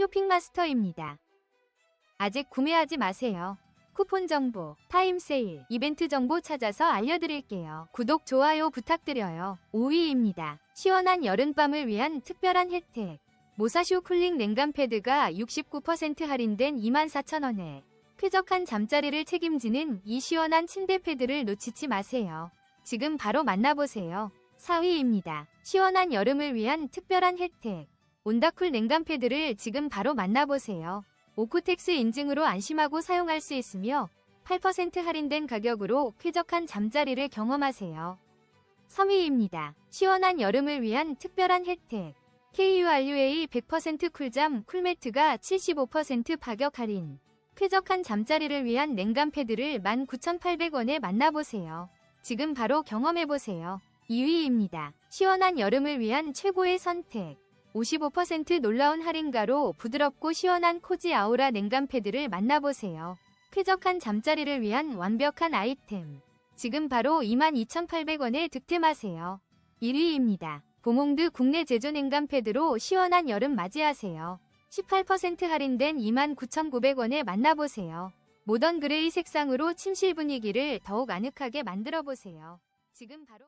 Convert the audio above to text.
쇼핑마스터입니다. 아직 구매하지 마세요. 쿠폰 정보, 타임 세일, 이벤트 정보 찾아서 알려드릴게요. 구독, 좋아요 부탁드려요. 5위입니다. 시원한 여름밤을 위한 특별한 혜택. 모사쇼 쿨링 냉감 패드가 69% 할인된 24,000원에 쾌적한 잠자리를 책임지는 이 시원한 침대 패드를 놓치지 마세요. 지금 바로 만나보세요. 4위입니다. 시원한 여름을 위한 특별한 혜택. 온다쿨 냉감 패드를 지금 바로 만나보세요. 오코텍스 인증으로 안심하고 사용할 수 있으며 8% 할인된 가격으로 쾌적한 잠자리를 경험하세요. 3위입니다. 시원한 여름을 위한 특별한 혜택. KURUA 100% 쿨잠 쿨매트가 75% 파격 할인. 쾌적한 잠자리를 위한 냉감 패드를 19,800원에 만나보세요. 지금 바로 경험해보세요. 2위입니다. 시원한 여름을 위한 최고의 선택. 55% 놀라운 할인가로 부드럽고 시원한 코지 아우라 냉감 패드를 만나보세요. 쾌적한 잠자리를 위한 완벽한 아이템. 지금 바로 22,800원에 득템하세요. 1위입니다. 보몽드 국내 제조 냉감 패드로 시원한 여름 맞이하세요. 18% 할인된 29,900원에 만나보세요. 모던 그레이 색상으로 침실 분위기를 더욱 아늑하게 만들어 보세요. 지금 바로